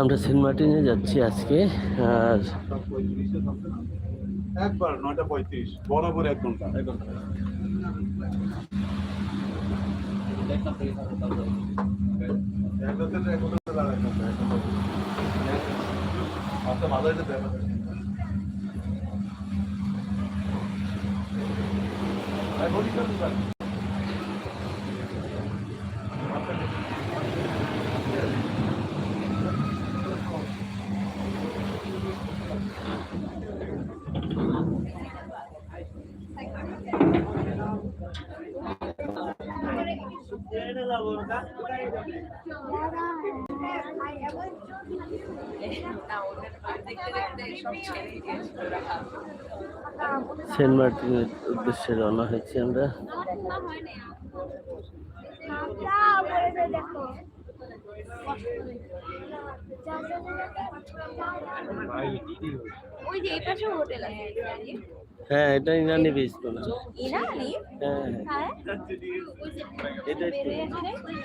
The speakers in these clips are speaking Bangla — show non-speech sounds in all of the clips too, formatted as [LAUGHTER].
আমরা সেন্ট মার্টিনে যাচ্ছি আজকে আর একবার নয়টা পঁয়ত্রিশ বরাবর এক ঘণ্টা। এক ঘণ্টা। এক ঘণ্টা এক ঘণ্টা দাঁড়ায় এক ঘণ্টা, এক ঘণ্টা। আচ্ছা ভালো হয়েছে ব্যাপার আর বলি তো স্যার সেন্ট মার্টিনের উদ্দেশ্যে রওনা হয়েছি আমরা। ওই যে এই পাশে হোটেল আছে হ্যাঁ এটা ইরানি বীজ তো না। ইরানি? হ্যাঁ হ্যাঁ। এটাই তো।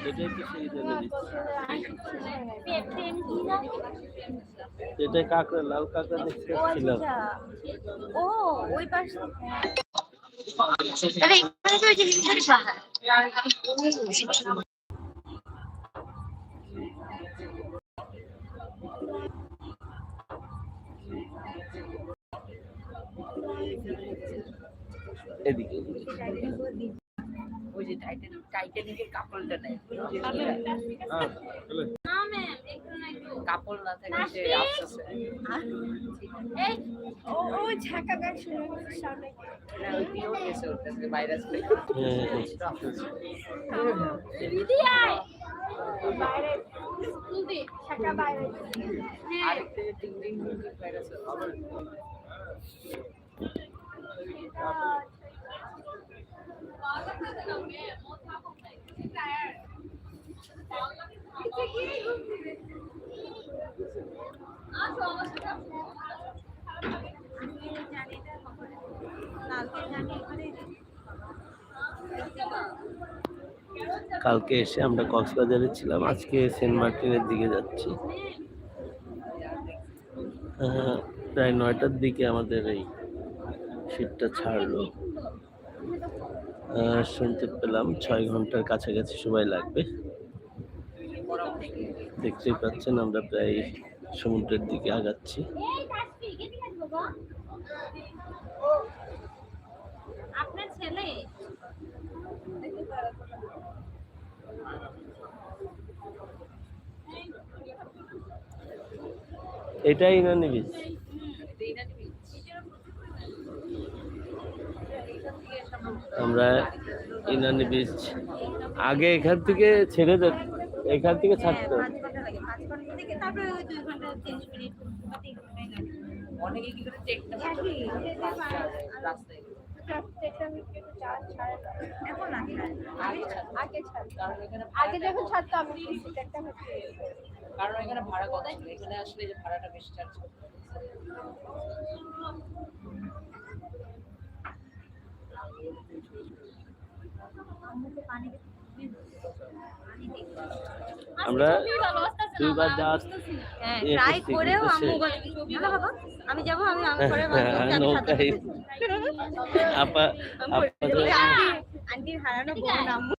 এটাই তো সেই ইরানি বীজ এটা কাঁকড়া লাল কাঁকড়া দেখতে ও ছিলাম ও ওই পাশে। আরে এখানে তো ওই যে পাহাড় এদিকে। ওই যে টাইটানিক টাইটানিকের কাপড়টা নেয়। কাপড় না থাকলে সে আফসোসে। এই ও ও ঝাঁকা গাছ সামনে। না ওই দিয়েও গেছে ওর কাছে ভাইরাস হ্যাঁ দিদি আয়! বাইরে দিদি ঝাঁকা বাইরে। আর থেকে টিং টিং ভাইরাস কালকে এসে আমরা কক্সবাজারে ছিলাম, আজকে সেন্ট মার্টিনের দিকে যাচ্ছি। প্রায় নয়টার দিকে আমাদের এই শীতটা ছাড়লো। শুনতে পেলাম ছয় ঘণ্টার কাছাকাছি সময় লাগবে। দেখতেই পাচ্ছেন আমরা প্রায় সমুদ্রের দিকে আগাচ্ছি। আপনার ছেলে? এটাই ইরানি বীজ আমরা ইনানি বীজ আগে এখান থেকে ছেড়ে দে এখান থেকে ছাড়তো। রাস্তায় এখন আগে আগে ছাড়- আগে ছাড়। কারণ এখানে যখন ছাড়তো কারণ এখানে ভাড়া কত ছিল। এখানে আসলে যে ভাড়াটা বেশি চার্জ করতে পানি আমরা দুইবার যাওয়ার হ্যাঁ ট্রাই করেও আম্মু বলে ভালো হবে আমি যাব আমি আমি করে হ্যাঁ, নৌকায়। আপা আন্টির হারানো বোন আম্মু।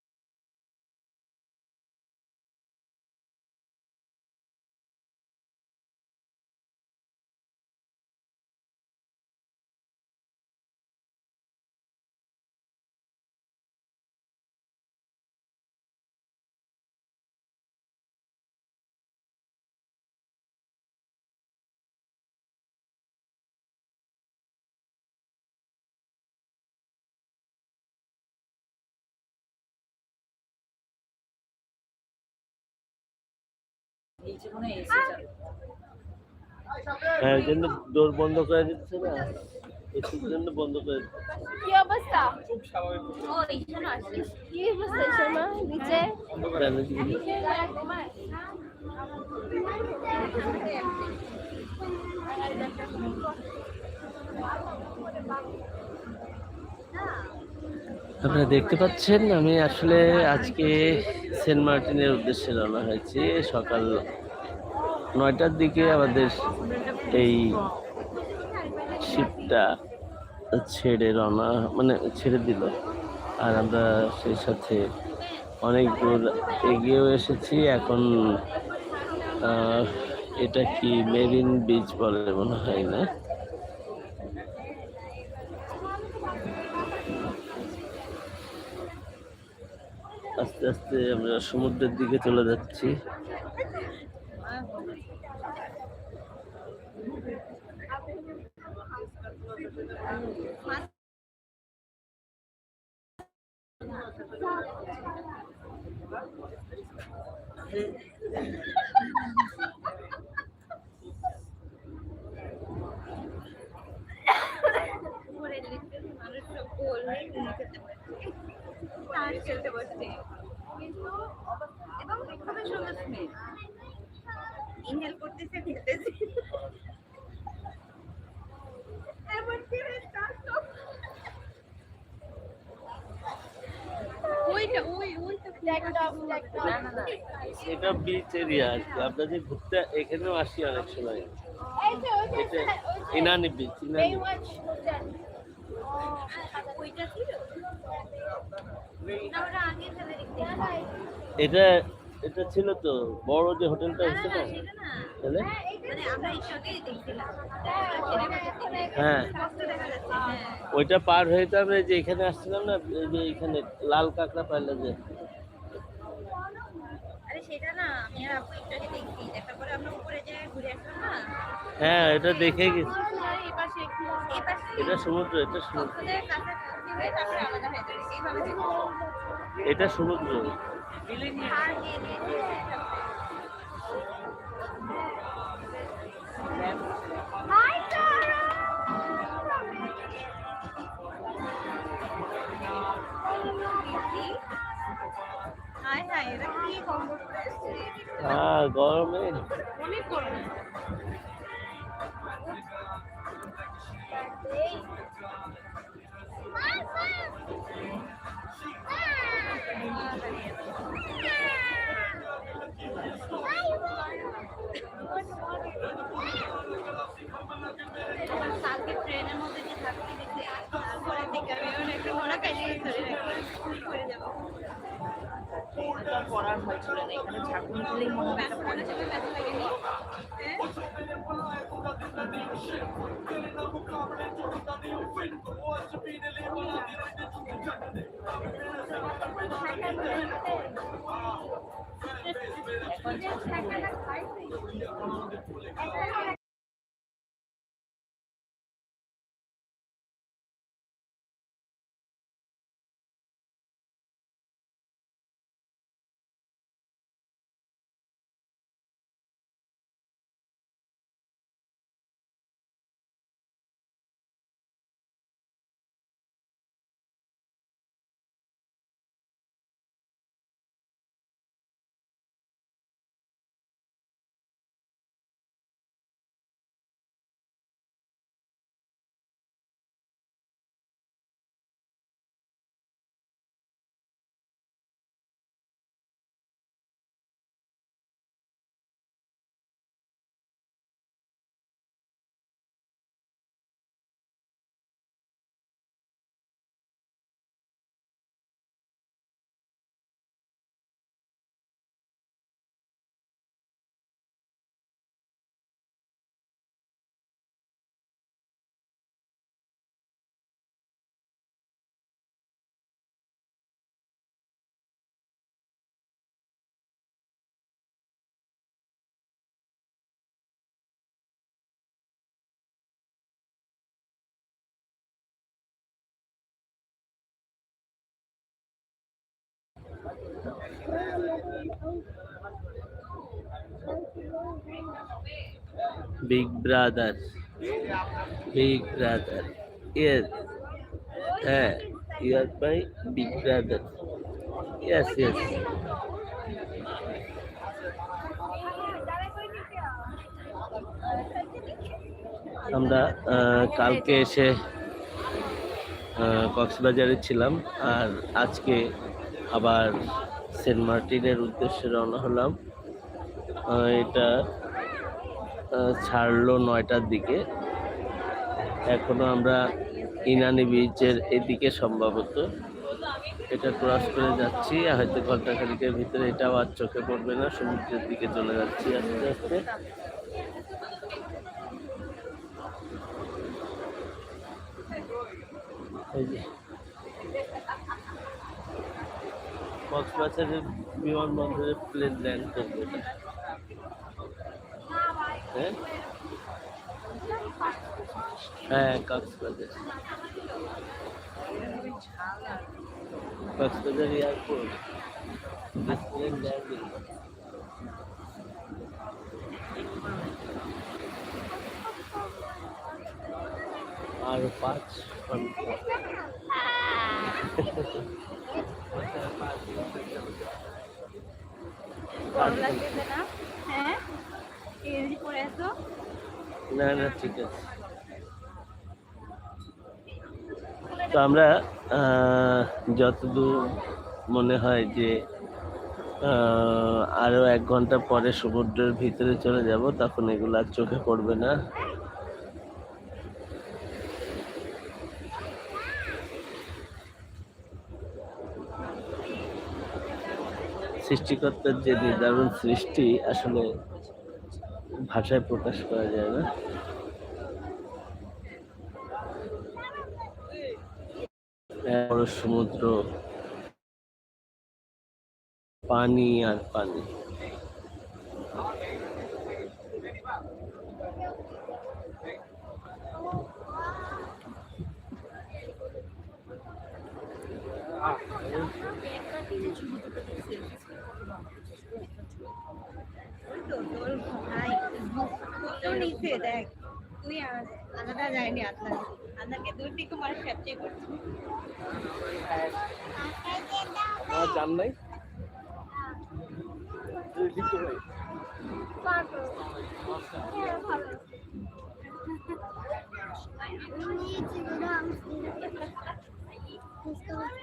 এই যে এসে যাবে হ্যাঁ জন্য ডোর বন্ধ করে দিচ্ছে না? এসির জন্য বন্ধ করে দিচ্ছে। কি অবস্থা? ও এইখানে আসলে কি অবস্থা শর্মা নিচে? জানো কি? আপনারা দেখতে পাচ্ছেন, আমি আসলে আজকে সেন্ট মার্টিনের উদ্দেশ্যে রওনা হয়েছি। সকাল নয়টার দিকে আমাদের এই শিপটা ছেড়ে রওনা মানে ছেড়ে দিল। আর আমরা সেই সাথে অনেক দূর এগিয়েও এসেছি। এখন এটা কি মেরিন বিচ বলে মনে হয় না? আস্তে আমরা সমুদ্রের দিকে চলে যাচ্ছি। মানুষ সব খেলতে পারছে কিন্তু এবং খুবই সুন্দর স্মেল। ইনহেল করতেছে এটা বিচ এরিয়া কি আমরা যে ঘুরতে এখানেও আসি অনেক সময়। এই যে এটা ইনানি বিচ ইনানি। এটা এটা ছিল তো বড় যে হোটেলটা হচ্ছে না তাহলে? মানে হ্যাঁ দেখা যাচ্ছে হ্যাঁ। ওইটা পার হয়ে তো আমরা যে এখানে আসছিলাম না এই যে এখানে লাল কাঁকড়া পাইলে যে না আমি আর আপু একটু আগে দেখছি। দেখার পরে আমরা উপরে ঘুরে আসলাম না? হ্যাঁ এটা দেখে গেছি। এটা সমুদ্র এটা সমুদ্র। হয়ে হয়ে দেখো এটা সমুদ্র। হাই হাই হাই এরা কি কম্বল হ্যাঁ গরমে অনেক গরম কালকে ট্রেনের মধ্যে যে থাকতে দিতে তারপরে থেকে আমি ওর একটা ঘোড়া কাটিয়ে ধরে রাখি করে যাব এটা পড়ার ভয় ছিল না এখানে ঝাঁকুনি দিলেই মনে হয় ব্যথা big brother big brother yes হ্যাঁ you are my big brother yes yes আমরা কালকে এসে কক্সবাজারে ছিলাম আর আজকে আবার সেন্ট মার্টিনের উদ্দেশ্যে রওনা হলাম। এটা ছাড়লো নয়টার দিকে। এখনও আমরা ইনানি বিচের এদিকে সম্ভবত। এটা ক্রস করে যাচ্ছি হয়তো ঘণ্টা খানিকের ভিতরে এটাও আর চোখে পড়বে না, সমুদ্রের দিকে চলে যাচ্ছি আস্তে আস্তে। কক্সবাজারের বিমানবন্দরে প্লেন ল্যান্ড করবে এটা হ্যাঁ হ্যাঁ Cox's Bazar Cox's Bazar airport plane landing আর পাঁচ ঘণ্টা গরম লাগতেছে না হ্যাঁ পরে আসো না না ঠিক আছে। তো আমরা যতদূর মনে হয় যে আহ, আরও এক ঘণ্টা পরে সমুদ্রের ভিতরে চলে যাব তখন এগুলো আর চোখে পড়বে না। সৃষ্টিকর্তার যে নির্ধারণ সৃষ্টি আসলে ভাষায় প্রকাশ করা যায় না। বড় সমুদ্র পানি আর পানি। ওই তো নিচে দেখ। তুই আলাদা যায়নি আপনার আপনাকে দূর থেকে মানুষ ক্যাপচার করছে। জান নাই?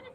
[LAUGHS]